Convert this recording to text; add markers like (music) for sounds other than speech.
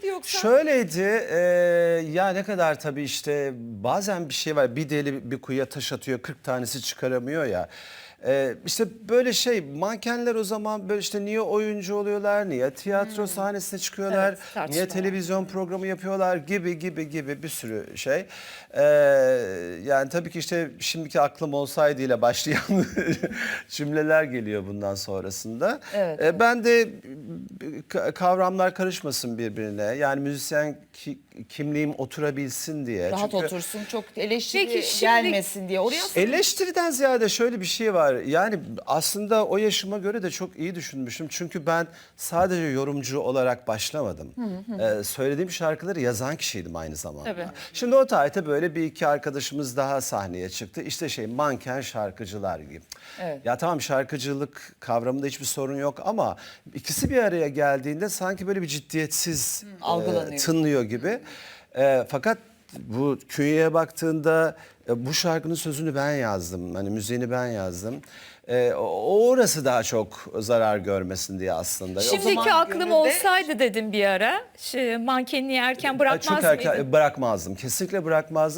miydi yoksa? Şöyleydi e, ya ne kadar tabii işte bazen bir şey var bir deli bir kuyuya taş atıyor 40 tanesi çıkaramıyor ya. E, işte böyle şey mankenler o zaman böyle işte niye oyuncu oluyorlar, niye tiyatro sahnesine çıkıyorlar, Evet, niye televizyon programı yapıyorlar gibi gibi gibi bir sürü şey. E, yani tabii ki işte şimdiki aklım olsaydı ile başlayan (laughs) cümleler geliyor bundan sonrasında. Evet, E, ben de kavramlar karışmasın birbirine. Yani müzisyen ki- kimliğim oturabilsin diye. Rahat Çünkü otursun çok eleştiri Peki şimdi- gelmesin diye. Oraya Eleştiriden ziyade şöyle bir şey var. Yani aslında o yaşıma göre de çok iyi düşünmüşüm. Çünkü ben sadece yorumcu olarak başlamadım. Ee, söylediğim şarkıları yazan kişiydim aynı zamanda. Tabii. Şimdi o tarihte böyle bir iki arkadaşımız daha sahneye çıktı. İşte şey manken şarkıcılar gibi. Evet. Ya tamam şarkıcılık kavramında hiçbir sorun yok ama ikisi bir araya geldiğinde sanki böyle bir ciddiyetsiz e, Algılanıyor. tınlıyor gibi. E, fakat bu künyeye baktığında e, bu şarkının sözünü ben yazdım. Hani müziğini ben yazdım. E, o- orası daha çok zarar görmesin diye aslında. Şimdiki aklım gönülde- olsaydı dedim bir ara. Şey, mankenliği erken Ay, bırakmaz çok erken mıydın? bırakmazdım. Kesinlikle bırakmazdım.